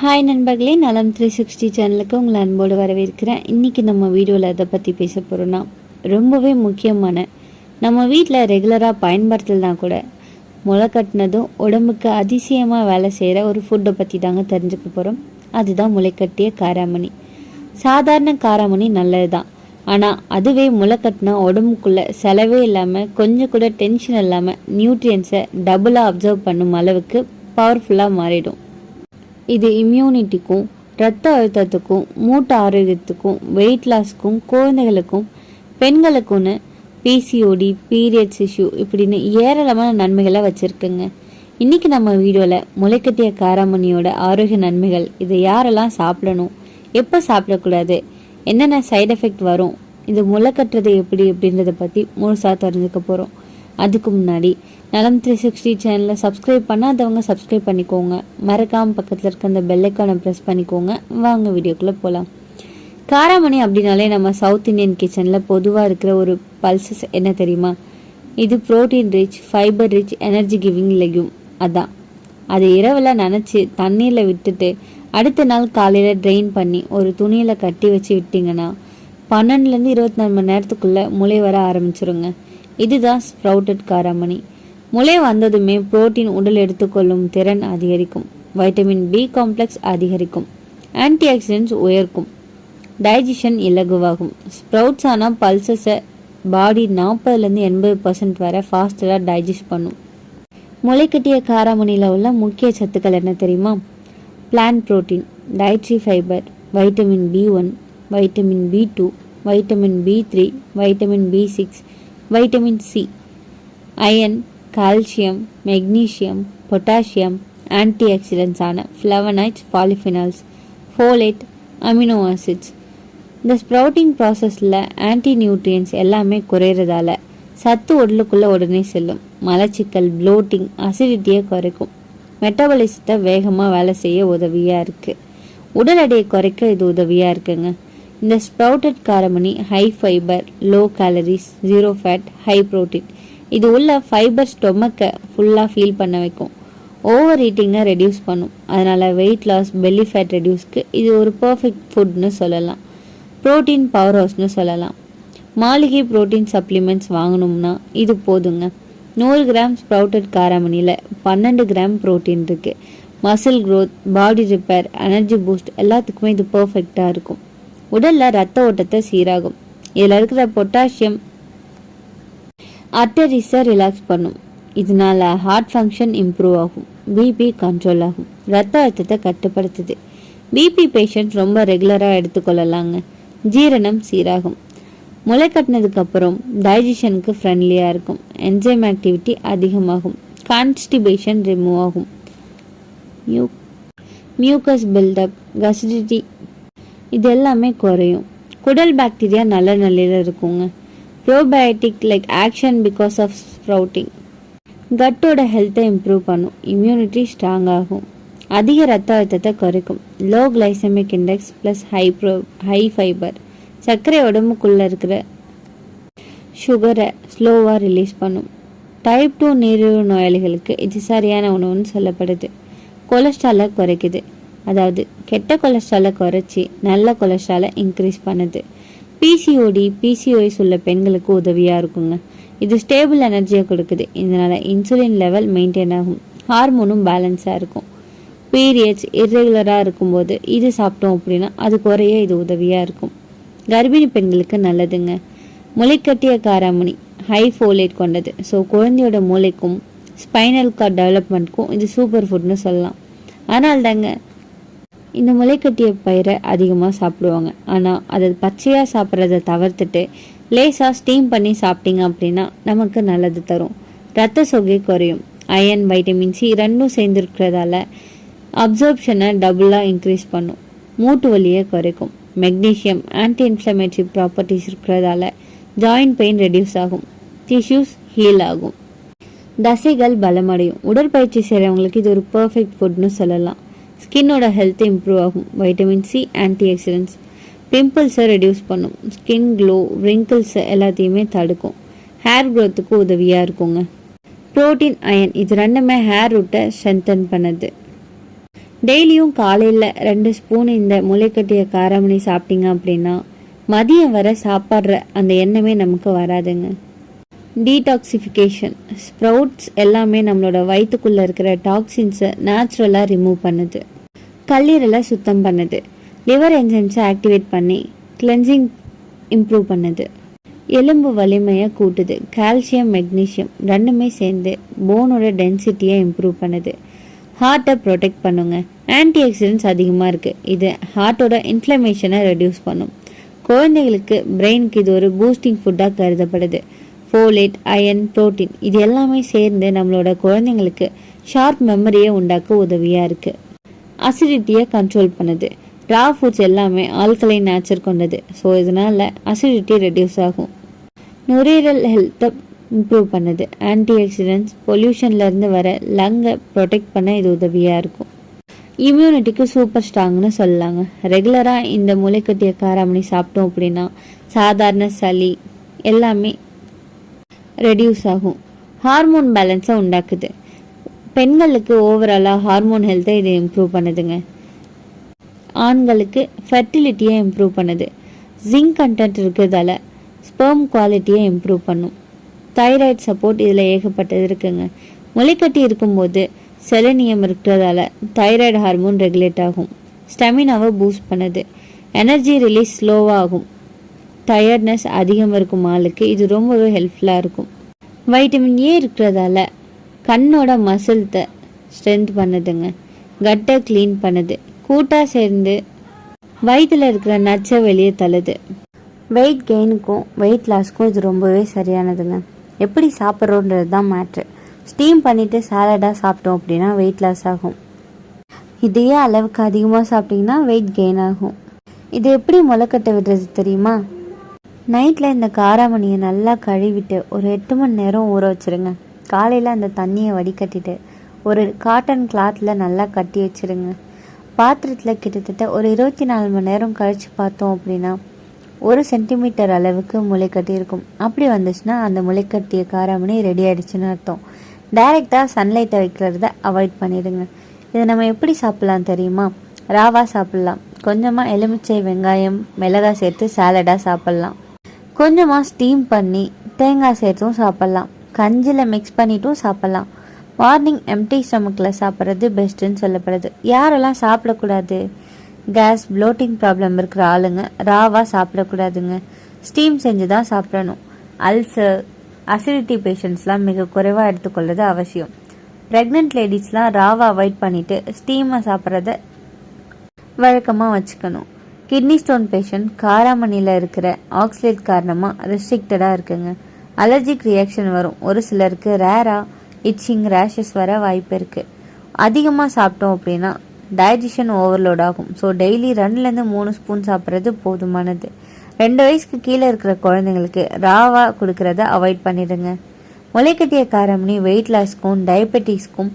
Hi நண்பர்களே. நலம் three sixty சேனலுக்கு உங்களை அன்போடு வரவேற்கிறேன். இன்றைக்கி நம்ம வீடியோவில் எதை பற்றி பேச போகிறோன்னா ரொம்பவே முக்கியமான நம்ம வீட்டில் ரெகுலராக பயன்படுத்தலனா கூட முளை கட்டினதும் உடம்புக்கு அதிசயமாக வேலை செய்கிற ஒரு ஃபுட்டை பற்றி தாங்க தெரிஞ்சுக்க போகிறோம் அதுதான் முளைக்கட்டிய காராமணி. சாதாரண காராமணி நல்லது தான் ஆனால் அதுவே முளை கட்டினா உடம்புக்குள்ளே செலவே இல்லாமல் கொஞ்சம் கூட டென்ஷன் இல்லாமல் நியூட்ரியன்ஸை டபுளாக அப்சர்வ் பண்ணும் அளவுக்கு பவர்ஃபுல்லாக மாறிடும். இது இம்யூனிட்டிக்கும் இரத்த அழுத்தத்துக்கும் மூட்டு ஆரோக்கியத்துக்கும் வெயிட் லாஸ்க்கும் குழந்தைகளுக்கும் பெண்களுக்குன்னு பிசிஓடி பீரியட்ஸ் இஷ்யூ இப்படின்னு ஏராளமான நன்மைகளை வச்சுருக்குங்க. இன்றைக்கி நம்ம வீடியோவில் முளைக்கட்டிய காராமணியோட ஆரோக்கிய நன்மைகள் இதை யாரெல்லாம் சாப்பிடணும் எப்போ சாப்பிடக்கூடாது என்னென்ன சைடு எஃபெக்ட் வரும் இது முளைக்கட்டுறது எப்படி அப்படின்றத பற்றி முழுசாக தெரிஞ்சுக்க போகிறோம் அதுக்கு முன்னாடி. நலம் த்ரீ சிக்ஸ்டி சேனலை சப்ஸ்கிரைப் பண்ணாதவங்க சப்ஸ்கிரைப் பண்ணிக்கோங்க. மறக்காமல் பக்கத்தில் இருக்க அந்த பெல்லைக்கானை ப்ரெஸ் பண்ணிக்கோங்க. வாங்க வீடியோக்குள்ளே போகலாம் காராமணி அப்படின்னாலே நம்ம சவுத் இந்தியன் கிச்சனில் பொதுவாக இருக்கிற ஒரு பல்சஸ் என்ன தெரியுமா? இது protein rich fibre rich energy giving legume அதான். அதை இரவில் நினச்சி தண்ணீரில் விட்டுட்டு அடுத்த நாள் காலையில் ட்ரெயின் பண்ணி ஒரு துணியில் கட்டி வச்சு விட்டிங்கன்னா பன்னெண்டுலேருந்து இருபத்தி நாலு மணி நேரத்துக்குள்ளே முளை வர ஆரம்பிச்சிருங்க. இதுதான் ஸ்ப்ரவுட்டட் காராமணி. முளை வந்ததுமே புரோட்டீன் உடல் எடுத்துக்கொள்ளும் திறன் அதிகரிக்கும். வைட்டமின் பி காம்ப்ளெக்ஸ் அதிகரிக்கும். ஆன்டி ஆக்சிடென்ட்ஸ் உயர்க்கும். டைஜஷன் இலகுவாகும். ஸ்ப்ரவுட்ஸ் ஆனால் பல்சஸை பாடி நாற்பதுலேருந்து எண்பது பர்சன்ட் வரை ஃபாஸ்டராக டைஜஸ்ட் பண்ணும். முளைக்கட்டிய காராமணியில் உள்ள முக்கிய சத்துக்கள் என்ன தெரியுமா? Plan protein dietary fibre vitamin B one vitamin B two vitamin B three vitamin B six vitamin C. Iron calcium magnesium potassium anti ஆக்சிடென்ட்ஸான flavonoids polyphenols folate amino acids. இந்த ஸ்ப்ரவுட்டிங் ப்ராசஸில் anti nutrients எல்லாமே குறையிறதால சத்து உடலுக்குள்ளே உடனே செல்லும். மலச்சிக்கல் floating அசிடிட்டியை குறைக்கும். மெட்டபாலிசத்தை வேகமாக வேலை செய்ய உதவியாக இருக்குது உடல் எடையை குறைக்க இது உதவியாக இருக்குங்க. இந்த sprouted காரமணி high fibre low calories zero fat high protein இது உள்ள ஃபைபர் ஸ்டொமக்கை ஃபுல்லாக ஃபீல் பண்ண வைக்கும். ஓவர் ஈட்டிங்கை ரெடியூஸ் பண்ணும். அதனால் வெயிட் லாஸ் பெல்லி ஃபேட் ரெடியூஸ்க்கு இது ஒரு பர்ஃபெக்ட் ஃபுட்னு சொல்லலாம். ப்ரோட்டீன் பவர் ஹவுஸ்னு சொல்லலாம். மாளிகை ப்ரோட்டீன் சப்ளிமெண்ட்ஸ் வாங்கணும்னா இது போதுங்க. நூறு கிராம் ஸ்ப்ரவுட்டட் காராமணியில் பன்னெண்டு கிராம் ப்ரோட்டீன் இருக்குது muscle growth body repair energy boost எல்லாத்துக்குமே இது பர்ஃபெக்டாக இருக்கும். உடலில் ரத்த ஓட்டத்தை சீராகும். இதில் இருக்கிற பொட்டாசியம் அர்டரிஸை ரிலாக்ஸ் பண்ணும். இதனால ஹார்ட் ஃபங்க்ஷன் இம்ப்ரூவ் ஆகும். பிபி கண்ட்ரோல் ஆகும். ரத்த அழுத்தத்தை கட்டுப்படுத்துது. பிபி பேஷண்ட் ரொம்ப ரெகுலராக எடுத்துக்கொள்ளலாங்க. ஜீரணம் சீராகும். முளை கட்டினதுக்கு அப்புறம் டைஜஷனுக்கு ஃப்ரெண்ட்லியாக இருக்கும். என்ஜைம் ஆக்டிவிட்டி அதிகமாகும். கான்ஸ்டிபேஷன் ரிமூவ் ஆகும். மியூ மியூக்கஸ் பில்டப் கசிடிட்டி இது எல்லாமே குறையும். குடல் பாக்டீரியா நல்ல நிலையில் இருக்குங்க. Probiotic like action because of sprouting கட்டோட ஹெல்த்தை இம்ப்ரூவ் பண்ணும். இம்யூனிட்டி ஸ்ட்ராங் ஆகும். அதிக ரத்த அழுத்தத்தை குறைக்கும். Low glycemic index plus high pro high fibre சர்க்கரை உடம்புக்குள்ளே இருக்கிற சுகரை ஸ்லோவாக ரிலீஸ் பண்ணும். டைப் டூ நீரிழிவு நோயாளிகளுக்கு இது சரியான உணவுன்னு சொல்லப்படுது. கொலஸ்ட்ராலை குறைக்குது. அதாவது கெட்ட கொலஸ்ட்ராலை குறைச்சி நல்ல கொலஸ்ட்ராலை இன்க்ரீஸ் பண்ணுது. பிசிஓடி பிசிஓஎஸ் உள்ள பெண்களுக்கு உதவியாக இருக்குங்க. இது ஸ்டேபிள் எனர்ஜியை கொடுக்குது. இதனால் இன்சுலின் லெவல் மெயின்டைன் ஆகும். ஹார்மோனும் பேலன்ஸாக இருக்கும். பீரியட்ஸ் இர்ரெகுலராக இருக்கும்போது இது சாப்பிட்டோம் அப்படின்னா அது குறைய இது உதவியாக இருக்கும். கர்ப்பிணி பெண்களுக்கு நல்லதுங்க. முளைக்கட்டிய காராமணி ஹை ஃபோலேட் கொண்டது. ஸோ குழந்தையோட மூளைக்கும் ஸ்பைனல் கார்ட் டெவலப்மெண்ட்க்கும் இது சூப்பர் ஃபுட்னு சொல்லலாம். ஆனால் தாங்க இந்த முளைக்கட்டிய பயிரை அதிகமாக சாப்பிடுவாங்க. ஆனால் அதை பச்சையாக சாப்பிட்றத தவிர்த்துட்டு லேசாக ஸ்டீம் பண்ணி சாப்பிட்டீங்க அப்படின்னா நமக்கு நல்லது தரும். ரத்த சொகை குறையும். அயன் வைட்டமின் சி ரெண்டும் சேர்ந்துருக்கிறதால அப்சர்ப்ஷனை டபுளாக இன்க்ரீஸ் பண்ணும். மூட்டு வலியை குறைக்கும். மெக்னீஷியம் ஆன்டி இன்ஃப்ளமேட்டரி ப்ராப்பர்ட்டிஸ் இருக்கிறதால ஜாயிண்ட் பெயின் ரெடியூஸ் ஆகும். டிஷ்யூஸ் ஹீல் ஆகும். தசைகள் பலமடையும். உடற்பயிற்சி செய்கிறவங்களுக்கு இது ஒரு பர்ஃபெக்ட் ஃபுட்னு சொல்லலாம். ஸ்கின்னோட ஹெல்த் இம்ப்ரூவ் ஆகும். வைட்டமின் சி ஆன்டி ஆக்சிடென்ட்ஸ் பிம்பிள்ஸை ரெடியூஸ் பண்ணும். ஸ்கின் க்ளோ ரிங்கிள்ஸை எல்லாத்தையுமே தடுக்கும். ஹேர் க்ரோத்துக்கு உதவியாக இருக்குங்க. ப்ரோட்டீன் அயன் இது ரெண்டுமே ஹேர் ரூட்டை ஸ்ட்ரென்தன் பண்ணுது. டெய்லியும் காலையில் ரெண்டு ஸ்பூன் இந்த முளைக்கட்டிய காரமணி சாப்பிட்டீங்க அப்படின்னா மதியம் வர சாப்பிட்ற அந்த எண்ணமே நமக்கு வராதுங்க. டீடாக்சிஃபிகேஷன் ஸ்ப்ரவுட்ஸ் எல்லாமே நம்மளோட வயிற்றுக்குள்ளே இருக்கிற டாக்ஸின்ஸை நேச்சுரலாக ரிமூவ் பண்ணுது. கல்லீரலை சுத்தம் பண்ணுது. லிவர் என்ஜைம்ஸை ஆக்டிவேட் பண்ணி கிளென்சிங் இம்ப்ரூவ் பண்ணுது. எலும்பு வலிமையை கூட்டுது. கால்சியம் மெக்னீஷியம் ரெண்டுமே சேர்ந்து போனோட டென்சிட்டியை இம்ப்ரூவ் பண்ணுது. ஹார்ட்டை ப்ரொடெக்ட் பண்ணுங்க. ஆன்டி ஆக்சிடென்ட்ஸ் அதிகமாக இருக்குது இது ஹார்ட்டோட இன்ஃப்ளமேஷனை ரெடியூஸ் பண்ணும். குழந்தைகளுக்கு பிரெயினுக்கு இது ஒரு பூஸ்டிங் ஃபுட்டாக கருதப்படுது. ஃபோலேட் அயன் புரோட்டீன் இது எல்லாமே சேர்ந்து நம்மளோட குழந்தைங்களுக்கு ஷார்ப் மெமரியை உண்டாக்க உதவியாக இருக்குது அசிடிட்டியை கண்ட்ரோல் பண்ணுது. ரா ஃபுட்ஸ் எல்லாமே ஆல்கலை நேச்சர் கொண்டது. ஸோ இதனால் அசிடிட்டி ரெடியூஸ் ஆகும். நுரையீரல் ஹெல்த்தை இம்ப்ரூவ் பண்ணுது. ஆன்டி ஆக்சிடென்ட்ஸ் பொல்யூஷன்லேருந்து வர லங்கை ப்ரொடெக்ட் பண்ண இது உதவியாக இருக்கும். இம்யூனிட்டிக்கு சூப்பர் ஸ்ட்ராங்னு சொல்லலாங்க ரெகுலராக இந்த முளைக்கட்டிய காராமணி சாப்பிட்டோம் அப்படின்னா சாதாரண சளி எல்லாமே ரெடியூஸ் ஆகும். ஹார்மோன் பேலன்ஸை உண்டாக்குது. பெண்களுக்கு ஓவராலாக ஹார்மோன் ஹெல்த்தை இது இம்ப்ரூவ் பண்ணுதுங்க. ஆண்களுக்கு ஃபெர்டிலிட்டியை இம்ப்ரூவ் பண்ணுது. ஜிங்க் கண்டென்ட் இருக்கிறதால ஸ்பெர்ம் குவாலிட்டியை இம்ப்ரூவ் பண்ணும். தைராய்டு சப்போர்ட் இதில் ஏகப்பட்டது இருக்குங்க. முளைக்கட்டி இருக்கும்போது செலனியம் இருக்கிறதால தைராய்டு ஹார்மோன் ரெகுலேட் ஆகும். ஸ்டெமினாவை பூஸ்ட் பண்ணுது. எனர்ஜி ரிலீஸ் ஸ்லோவாகும் டயர்ட்னஸ் அதிகம் இருக்கும் ஆளுக்கு இது ரொம்பவே ஹெல்ப்ஃபுல்லாக இருக்கும். வைட்டமின் ஏ இருக்கிறதால கண்ணோட மசில்த்தை ஸ்ட்ரென்த் பண்ணுதுங்க. கட்டை க்ளீன் பண்ணுது. கூட்டாக சேர்ந்து வயிற்றில் இருக்கிற நச்சை வெளியே தள்ளுது. வெயிட் கெயினுக்கும் வெயிட் லாஸ்க்கும் இது ரொம்பவே சரியானதுங்க. எப்படி சாப்பிட்றோன்றது தான் மேட்ரு ஸ்டீம் பண்ணிவிட்டு சாலடாக சாப்பிட்டோம் அப்படின்னா வெயிட் லாஸ் ஆகும். இதையே அளவுக்கு அதிகமாக சாப்பிட்டிங்கன்னா வெயிட் கெயின் ஆகும். இது எப்படி முளைக்கட்டை விடுறது தெரியுமா? நைட்டில் இந்த காராமணியை நல்லா கழுவிட்டு ஒரு எட்டு மணி நேரம் ஊற வச்சுருங்க. காலையில் அந்த தண்ணியை வடிகட்டிட்டு ஒரு காட்டன் கிளாத்தில் நல்லா கட்டி வச்சுருங்க. பாத்திரத்தில் கிட்டத்தட்ட ஒரு இருபத்தி நாலு மணி நேரம் கழித்து பார்த்தோம் அப்படின்னா ஒரு சென்டிமீட்டர் அளவுக்கு முளைக்கட்டி இருக்கும். அப்படி வந்துச்சுன்னா அந்த முளைக்கட்டிய காராமணி ரெடி ஆகிடுச்சுன்னு அர்த்தம். டைரெக்டாக சன்லைட்டை வைக்கிறத அவாய்ட் பண்ணிடுங்க. இதை நம்ம எப்படி சாப்பிட்லாம் தெரியுமா? ராவா சாப்பிட்லாம். கொஞ்சமாக எலுமிச்சை வெங்காயம் மிளகாய் சேர்த்து சாலடாக சாப்பிட்லாம். கொஞ்சமாக ஸ்டீம் பண்ணி தேங்காய் சேர்த்தும் சாப்பிட்லாம். கஞ்சியில் மிக்ஸ் பண்ணிட்டும் சாப்பிட்லாம். மார்னிங் எம்டி ஸ்டமக்கில் சாப்பிட்றது பெஸ்ட்டுன்னு சொல்லப்படுது. யாரெல்லாம் சாப்பிடக்கூடாது? கேஸ் ப்ளோட்டிங் ப்ராப்ளம் இருக்கிற ஆளுங்க ராவாக சாப்பிடக்கூடாதுங்க. ஸ்டீம் செஞ்சு தான் சாப்பிடணும். அல்சர் அசிடிட்டி பேஷண்ட்ஸ்லாம் மிக குறைவாக எடுத்துக்கொள்வது அவசியம். ப்ரெக்னென்ட் லேடிஸ்லாம் ராவை அவாய்ட் பண்ணிவிட்டு ஸ்டீமை சாப்பிட்றத வழக்கமாக வச்சுக்கணும். கிட்னி ஸ்டோன் பேஷண்ட் காராமணியில் இருக்கிற ஆக்சிலேட் காரணமாக ரெஸ்ட்ரிக்டடாக இருக்குங்க. அலர்ஜிக் ரியாக்ஷன் வரும். ஒரு சிலருக்கு ரேராக இச்சிங் ரேஷஸ் வர வாய்ப்பு இருக்குது அதிகமாக சாப்பிட்டோம் அப்படின்னா டைஜஷன் ஓவர்லோட் ஆகும். ஸோ டெய்லி ரெண்டுலேருந்து மூணு ஸ்பூன் சாப்பிட்றது போதுமானது. ரெண்டு வயசுக்கு கீழே இருக்கிற குழந்தைங்களுக்கு ராவாக கொடுக்கறத அவாய்ட் பண்ணிடுங்க. முளைக்கட்டிய காரமணி வெயிட் லாஸ்க்கும் டயபெட்டிஸ்க்கும்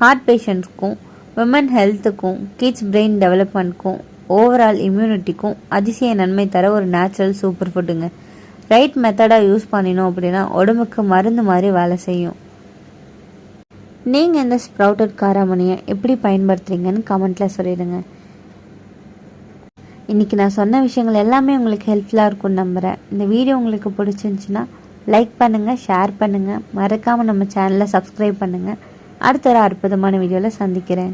ஹார்ட் பேஷண்ட்ஸ்க்கும் விமன் ஹெல்த்துக்கும் கிட்ஸ் பிரெயின் டெவலப்மெண்ட்க்கும் ஓவரால் இம்யூனிட்டிக்கும் அதிசய நன்மை தர ஒரு நேச்சுரல் சூப்பர் ஃபுட்டுங்க ரைட் மெத்தடாக யூஸ் பண்ணினோம் அப்படின்னா உடம்புக்கு மருந்து மாதிரி வேலை செய்யும். நீங்கள் இந்த ஸ்ப்ரவுட்டட் காராமணியை எப்படி பயன்படுத்துகிறீங்கன்னு கமெண்ட்டில் சொல்லிடுங்க. இன்றைக்கி நான் சொன்ன விஷயங்கள் எல்லாமே உங்களுக்கு ஹெல்ப்ஃபுல்லாக இருக்கும்னு நம்புகிறேன் இந்த வீடியோ உங்களுக்கு பிடிச்சிருந்துச்சின்னா லைக் பண்ணுங்கள் ஷேர் பண்ணுங்கள் மறக்காமல் நம்ம சேனலை சப்ஸ்கிரைப் பண்ணுங்கள் அடுத்த ஒரு அற்புதமான வீடியோவில் சந்திக்கிறேன்.